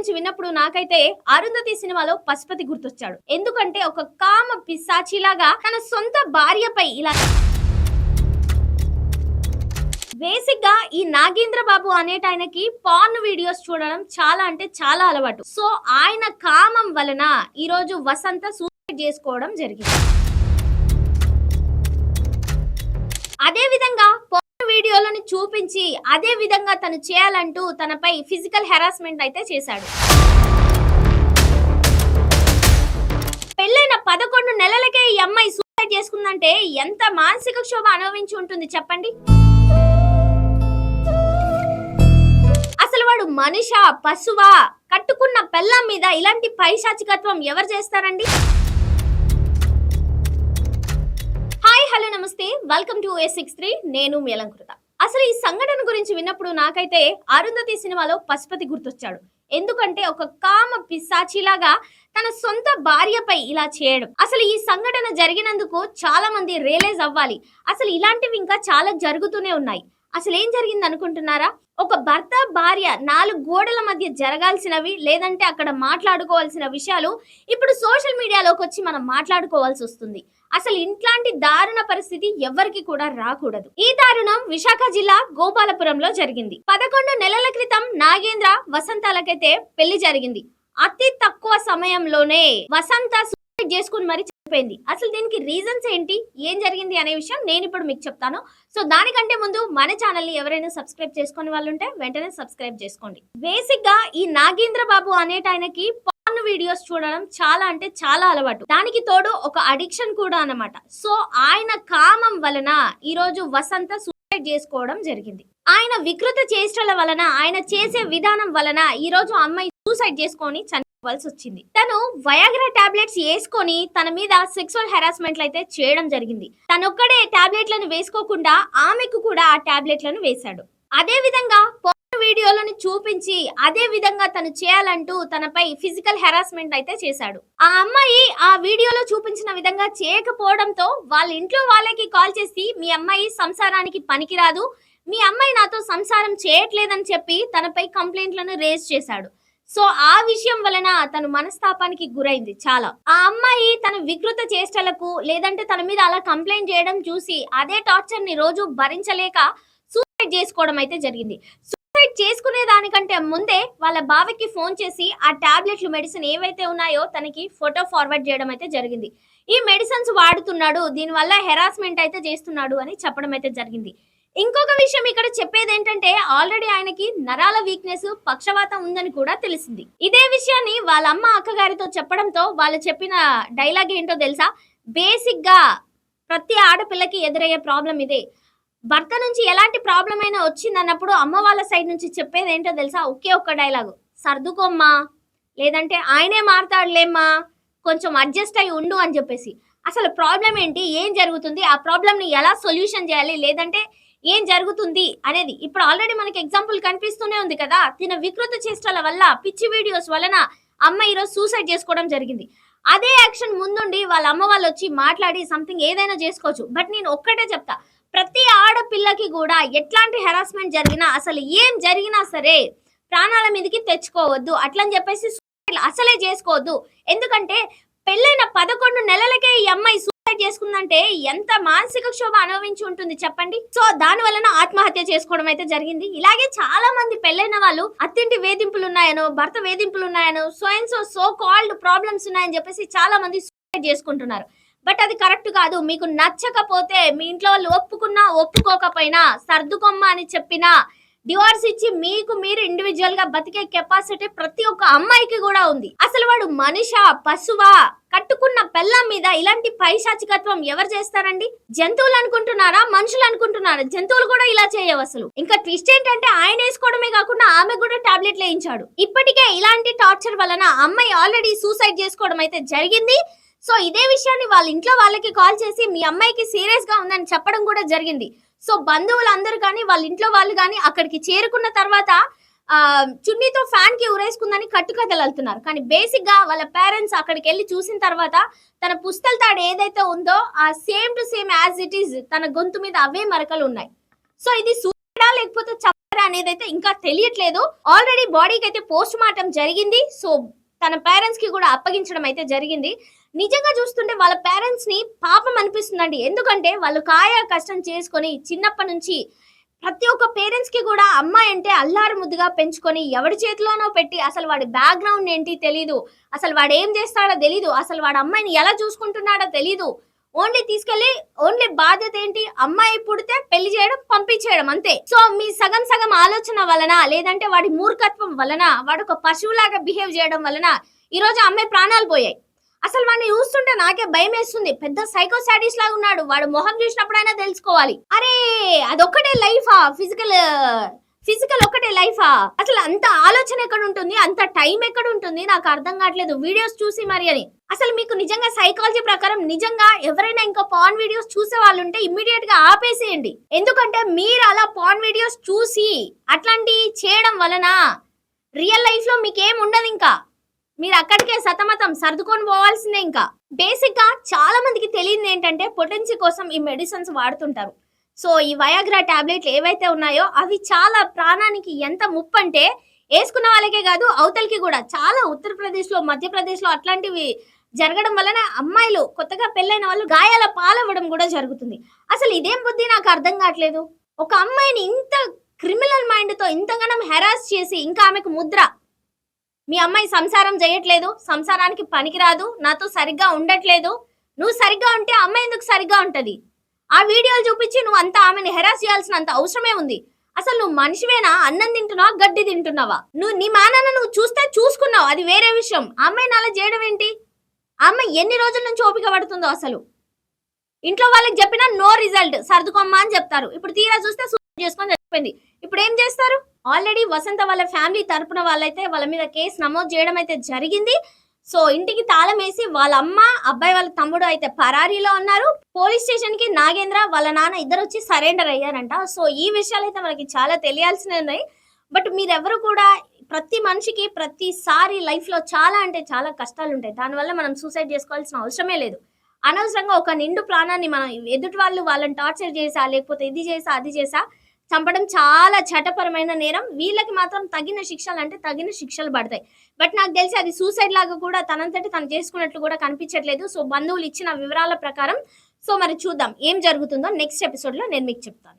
గురించి విన్నప్పుడు నాకైతే అరుంధతి సినిమాలో పశుపతి గుర్తొచ్చాడు. ఎందుకంటే ఒక కామ పిశాచిలాగా తన సొంత భార్యపై ఇలా బేసిక్గా ఈ నాగేంద్ర బాబు అనేట ఆయనకి పార్న్ వీడియోస్ చూడడం చాలా అంటే చాలా అలవాటు. సో ఆయన కామం వలన ఈ రోజు వసంత సూసైడ్ చేసుకోవడం జరిగింది. అదే విధంగా వీడియోలను చూపించి అదే విధంగా తను చేయాలంటూ తనపై ఫిజికల్ హెరాస్మెంట్ అయితే చేశాడు. పెళ్ళైన పదకొండు నెలలకే ఈ అమ్మాయి సూసైడ్ చేసుకుందంటే ఎంత మానసిక క్షోభ అనుభవించి ఉంటుంది చెప్పండి? అసలు వాడు మనిషా పశువా? కట్టుకున్న పెళ్ళం మీద ఇలాంటి పైశాచికత్వం ఎవరు చేస్తారండి? హలో నమస్తే. Welcome to A six three నేను మేలంకృత అసలు ఈ సంఘటన గురించి విన్నప్పుడు నాకైతే అరుంధతి సినిమాలో పశుపతి గుర్తొచ్చాడు. ఎందుకంటే ఒక కామ పిశాచిలాగా తన సొంత భార్యపై ఇలా చేయడం. అసలు ఈ సంఘటన జరిగినందుకు చాలా మంది రియలైజ్ అవ్వాలి. అసలు ఇలాంటివి ఇంకా చాలా జరుగుతూనే ఉన్నాయి. అసలు ఏం జరిగింది అనుకుంటున్నారా ఒక భర్త భార్య నాలుగు గోడల మధ్య జరగాల్సినవి లేదంటే అక్కడ మాట్లాడుకోవాల్సిన విషయాలు ఇప్పుడు సోషల్ మీడియాలోకి వచ్చి మనం మాట్లాడుకోవాల్సి వస్తుంది. అసలు ఇట్లాంటి దారుణ పరిస్థితి ఎవరికి కూడా రాకూడదు. ఈ దారుణం విశాఖ జిల్లా గోపాలపురంలో జరిగింది. పదకొండు నెలల క్రితం నాగేంద్ర వసంతాలకైతే పెళ్ళి జరిగింది. అతి తక్కువ సమయంలోనే వసంత చేసుకుని మరి చనిపోయింది అసలు దీనికి రీజన్స్ ఏంటి? ఏం జరిగింది అనే విషయం నేను ఇప్పుడు మీకు చెప్తాను. సో దానికంటే ముందు మన ఛానల్ని ఎవరైనా సబ్స్క్రైబ్ చేసుకునే వాళ్ళు ఉంటే వెంటనే సబ్స్క్రైబ్ చేసుకోండి. బేసిక్గా ఈ నాగేంద్ర బాబు అనేట ఆయనకి పార్న్ వీడియోస్ చూడడం చాలా అంటే చాలా అలవాటు. దానికి తోడు ఒక అడిక్షన్ కూడా అన్నమాట. సో ఆయన కామం వలన ఈ రోజు వసంత సూసైడ్ చేసుకోవడం జరిగింది. ఆయన వికృత చేష్టల వలన ఆయన చేసే విధానం వలన ఈ రోజు అమ్మాయి సూసైడ్ చేసుకొని వలసి వచ్చింది తను వయాగ్రా టాబ్లెట్స్ వేసుకొని తన మీద సెక్సువల్ హెరాస్మెంట్లు అయితే చేయడం జరిగింది. తనొక్కడే టాబ్లెట్లను వేసుకోకుండా ఆమెకు కూడా ఆ టాబ్లెట్లను వేశాడు. అదే విధంగా వీడియోలను చూపించి అదే విధంగా తను చేయాలంటూ తనపై ఫిజికల్ హెరాస్మెంట్ అయితే చేశాడు. ఆ అమ్మాయి ఆ వీడియోలో చూపించిన విధంగా చేయకపోవడంతో వాళ్ళ ఇంట్లో వాళ్ళకి కాల్ చేసి మీ అమ్మాయి సంసారానికి పనికిరాదు. మీ అమ్మాయి నాతో సంసారం చేయట్లేదని చెప్పి తనపై కంప్లైంట్లను రేజ్ చేశాడు. సో ఆ విషయం వలన తను మనస్తాపానికి గురైంది చాలా. ఆ అమ్మాయి తన వికృత చేష్టలకు లేదంటే తన మీద అలా కంప్లైంట్ చేయడం చూసి అదే టార్చర్ని రోజు భరించలేక సూసైడ్ చేసుకోవడం అయితే జరిగింది. సూసైడ్ చేసుకునే దానికంటే ముందే వాళ్ళ బావకి ఫోన్ చేసి ఆ టాబ్లెట్లు మెడిసిన్ ఏవైతే ఉన్నాయో తనకి ఫోటో ఫార్వర్డ్ చేయడం అయితే జరిగింది. ఈ మెడిసిన్స్ వాడుతున్నాడు దీనివల్ల హెరాస్మెంట్ అయితే చేస్తున్నాడు అని చెప్పడం అయితే జరిగింది. ఇంకొక విషయం ఇక్కడ చెప్పేది ఏంటంటే ఆల్రెడీ ఆయనకి నరాల వీక్నెస్ పక్షవాతం ఉందని కూడా తెలిసింది. ఇదే విషయాన్ని వాళ్ళ అమ్మ అక్కగారితో చెప్పడంతో వాళ్ళు చెప్పిన డైలాగ్ ఏంటో తెలుసా? బేసిక్గా ప్రతి ఆడపిల్లకి ఎదురయ్యే ప్రాబ్లం ఇదే. భర్త నుంచి ఎలాంటి ప్రాబ్లం అయినా వచ్చిందన్నప్పుడు అమ్మ వాళ్ళ సైడ్ నుంచి చెప్పేది ఏంటో తెలుసా? ఒకే ఒక్క డైలాగు సర్దుకోమ్మా. లేదంటే ఆయనే మారతాడులేమ్మా. కొంచెం అడ్జస్ట్ అయి ఉండు అని చెప్పేసి. అసలు ప్రాబ్లం ఏంటి? ఏం జరుగుతుంది? ఆ ప్రాబ్లమ్ని ఎలా సొల్యూషన్ చేయాలి? లేదంటే ఏం జరుగుతుంది అనేది. ఇప్పుడు ఆల్రెడీ మనకి ఎగ్జాంపుల్ కనిపిస్తూనే ఉంది కదా తిన వికృత చేష్టల వల్ల పిచ్చి వీడియోస్ వలన అమ్మ ఈరోజు సూసైడ్ చేసుకోవడం జరిగింది. అదే యాక్షన్ ముందుండి వాళ్ళ అమ్మ వాళ్ళు వచ్చి మాట్లాడి సంథింగ్ ఏదైనా చేసుకోవచ్చు. బట్ నేను ఒక్కటే చెప్తా ప్రతి ఆడపిల్లకి కూడా ఎట్లాంటి హెరాస్మెంట్ జరిగినా అసలు ఏం జరిగినా సరే ప్రాణాల మీదకి తెచ్చుకోవద్దు. అట్లని చెప్పేసి అసలే చేసుకోవద్దు. ఎందుకంటే పెళ్ళైన పదకొండు నెలలకే ఈ అమ్మాయి చేసుకుందంటే ఎంత మానసిక క్షోభ అనుభవించి ఉంటుంది చెప్పండి? సో దాని వలన ఆత్మహత్య చేసుకోవడం అయితే జరిగింది. ఇలాగే చాలా మంది పెళ్ళైన వాళ్ళు అత్తింటి వేధింపులు ఉన్నాయనో భర్త వేధింపులు ఉన్నాయనో so and so so called problems ఉన్నాయని చెప్పేసి చాలా మంది సూసైడ్ చేసుకుంటున్నారు. బట్ అది కరెక్ట్ కాదు. మీకు నచ్చకపోతే మీ ఇంట్లో వాళ్ళు ఒప్పుకున్నా ఒప్పుకోకపోయినా సర్దుకొమ్మ అని చెప్పినా డివోర్స్ ఇచ్చి మీకు మీరు ఇండివిజువల్గా బతికే కెపాసిటీ ప్రతి ఒక్క అమ్మాయికి కూడా ఉంది. అసలు వాడు మనిషా? పశువా? కట్టుకున్న పెళ్ళం మీద ఇలాంటి పైశాచికత్వం ఎవరు చేస్తారండి? జంతువులు అనుకుంటున్నారా? మనుషులు అనుకుంటున్నారా? జంతువులు కూడా ఇలా చేయవు అసలు. ఇంకా ట్విస్ట్ ఏంటంటే ఆయన వేసుకోవడమే కాకుండా ఆమె కూడా టాబ్లెట్లు వేయించాడు ఇప్పటికే ఇలాంటి టార్చర్ వలన అమ్మాయి ఆల్రెడీ సూసైడ్ చేసుకోవడం అయితే జరిగింది. సో ఇదే విషయాన్ని వాళ్ళ ఇంట్లో వాళ్ళకి కాల్ చేసి మీ అమ్మాయికి సీరియస్గా ఉందని చెప్పడం కూడా జరిగింది. సో బంధువులు అందరు కానీ వాళ్ళ ఇంట్లో వాళ్ళు కానీ అక్కడికి చేరుకున్న తర్వాత చున్నీతో ఫ్యాన్కి ఉరేసుకుందని కట్టుకథలు వెళ్తున్నారు కానీ బేసిక్గా వాళ్ళ పేరెంట్స్ అక్కడికి వెళ్ళి చూసిన తర్వాత తన పుస్తల తాడు ఏదైతే ఉందో ఆ same to same as it is తన గొంతు మీద అవే మరకలు ఉన్నాయి. సో ఇది సూడా లేకపోతే చప్పరా అనేది అయితే ఇంకా తెలియట్లేదు. ఆల్రెడీ బాడీకి అయితే పోస్ట్ మార్టం జరిగింది. సో తన పేరెంట్స్కి కూడా అప్పగించడం అయితే జరిగింది. నిజంగా చూస్తుంటే వాళ్ళ పేరెంట్స్ని పాపం అనిపిస్తుందండి. ఎందుకంటే వాళ్ళు కాయ కష్టం చేసుకొని చిన్నప్పటి నుంచి ప్రతి ఒక్క పేరెంట్స్కి కూడా అమ్మాయి అంటే అల్లారు ముద్దుగా పెంచుకొని ఎవడి చేతిలోనో పెట్టి అసలు వాడి బ్యాక్గ్రౌండ్ ఏంటి తెలీదు. అసలు వాడు ఏం చేస్తాడో తెలీదు. అసలు వాడు అమ్మాయిని ఎలా చూసుకుంటున్నాడో తెలీదు. ఓన్లీ తీసుకెళ్ళి ఓన్లీ బాధ్యత ఏంటి? అమ్మాయి పుడితే పెళ్ళి చేయడం పంపించేయడం అంతే. సో మీ సగం సగం ఆలోచన వలన లేదంటే వాడి మూర్ఖత్వం వలన వాడు ఒక పశువులాగా బిహేవ్ చేయడం వలన ఈ రోజు ఆ అమ్మాయి ప్రాణాలు పోయాయి. అసలు వాడిని చూస్తుంటే నాకే భయం వేస్తుంది. పెద్ద సైకో సాడీస్ లాగా ఉన్నాడు. వాడు మొహం చూసినప్పుడైనా తెలుసుకోవాలి. అరే అదొక్కటే లైఫా ఫిజికల్ ఫిజికల్ ఒక్కటే లైఫా అసలు అంత ఆలోచన ఎక్కడ ఉంటుంది? అంత టైం ఎక్కడ ఉంటుంది? నాకు అర్థం కావట్లేదు. వీడియోస్ చూసి మరి అని. అసలు మీకు నిజంగా సైకాలజీ ప్రకారం నిజంగా ఎవరైనా ఇంకా పాన్ వీడియోస్ చూసే వాళ్ళు ఉంటే ఇమ్మీడియట్గా ఆపేసేయండి. ఎందుకంటే మీరు అలా పాన్ వీడియోస్ చూసి అట్లాంటి చేయడం వలన రియల్ లైఫ్లో మీకేం ఉండదు ఇంకా. మీరు అక్కడికే సతమతం సర్దుకొని పోవాల్సిందే ఇంకా. బేసిక్గా చాలా మందికి తెలియదు ఏంటంటే పొటెన్సీ కోసం ఈ మెడిసిన్స్ వాడుతుంటారు. సో ఈ వయాగ్రా టాబ్లెట్లు ఏవైతే ఉన్నాయో అవి చాలా ప్రాణానికి ఎంత ముప్పు అంటే వేసుకున్న వాళ్ళకే కాదు అవతలకి కూడా. చాలా ఉత్తరప్రదేశ్లో మధ్యప్రదేశ్లో అట్లాంటివి జరగడం వలన అమ్మాయిలు కొత్తగా పెళ్ళైన వాళ్ళు గాయాల పాలవ్వడం కూడా జరుగుతుంది. అసలు ఇదేం బుద్ధి? నాకు అర్థం కావట్లేదు. ఒక అమ్మాయిని ఇంత క్రిమినల్ మైండ్తో ఇంతగానం హెరాస్ చేసి ఇంకా ఆమెకు ముద్ర మీ అమ్మాయి సంసారం చేయట్లేదు సంసారానికి పనికిరాదు నాతో సరిగ్గా ఉండట్లేదు. నువ్వు సరిగ్గా ఉంటే అమ్మాయి ఎందుకు సరిగ్గా ఉంటుంది? ఆ వీడియోలు చూపించి నువ్వు అంతా ఆమెను హెరాస్ చేయాల్సినంత అవసరమే ఉంది. అసలు నువ్వు మనిషివేనా? అన్నం తింటున్నావా? గడ్డి తింటున్నావా? నువ్వు నీ మానాన్న నువ్వు చూస్తే చూసుకున్నావు. అది వేరే విషయం. అమ్మాయిని అలా చేయడం ఏంటి? ఆ అమ్మాయి ఎన్ని రోజుల నుంచి ఓపిక పడుతుందో అసలు? ఇంట్లో వాళ్ళకి చెప్పినా నో రిజల్ట్. సర్దుకోమ్మా అని చెప్తారు. ఇప్పుడు తీరా చూస్తే సూసైడ్ చేసుకొని చచ్చిపోయింది. ఇప్పుడు ఏం చేస్తారు? ఆల్రెడీ వసంత వాళ్ళ ఫ్యామిలీ తరపున వాళ్ళైతే వాళ్ళ మీద కేసు నమోదు చేయడం అయితే జరిగింది. సో ఇంటికి తాళం వేసి వాళ్ళ అమ్మ అబ్బాయి వాళ్ళ తమ్ముడు అయితే పరారీలో ఉన్నారు. పోలీస్ స్టేషన్కి నాగేంద్ర వాళ్ళ నాన్న ఇద్దరు వచ్చి సరెండర్ అయ్యారంట. సో ఈ విషయాలు అయితే మనకి చాలా తెలియాల్సినవి ఉన్నాయి. బట్ మీరెవరు కూడా ప్రతి మనిషికి ప్రతిసారి లైఫ్లో చాలా అంటే చాలా కష్టాలు ఉంటాయి. దానివల్ల మనం సూసైడ్ చేసుకోవాల్సిన అవసరమే లేదు. అనవసరంగా ఒక నిండు ప్రాణాన్ని మనం ఎదుటి వాళ్ళు వాళ్ళని టార్చర్ చేసా లేకపోతే ఇది చేసా అది చేసా చంపడం చాలా చట్టపరమైన నేరం. వీళ్ళకి మాత్రం తగిన శిక్షలు అంటే తగిన శిక్షలు పడతాయి. బట్ నాకు తెలిసి అది సూసైడ్ లాగా కూడా తనంతటి తను చేసుకున్నట్లు కూడా కనిపించట్లేదు. సో బంధువులు ఇచ్చిన వివరాల ప్రకారం సో మరి చూద్దాం ఏం జరుగుతుందో. నెక్స్ట్ ఎపిసోడ్లో నేను మీకు చెప్తాను.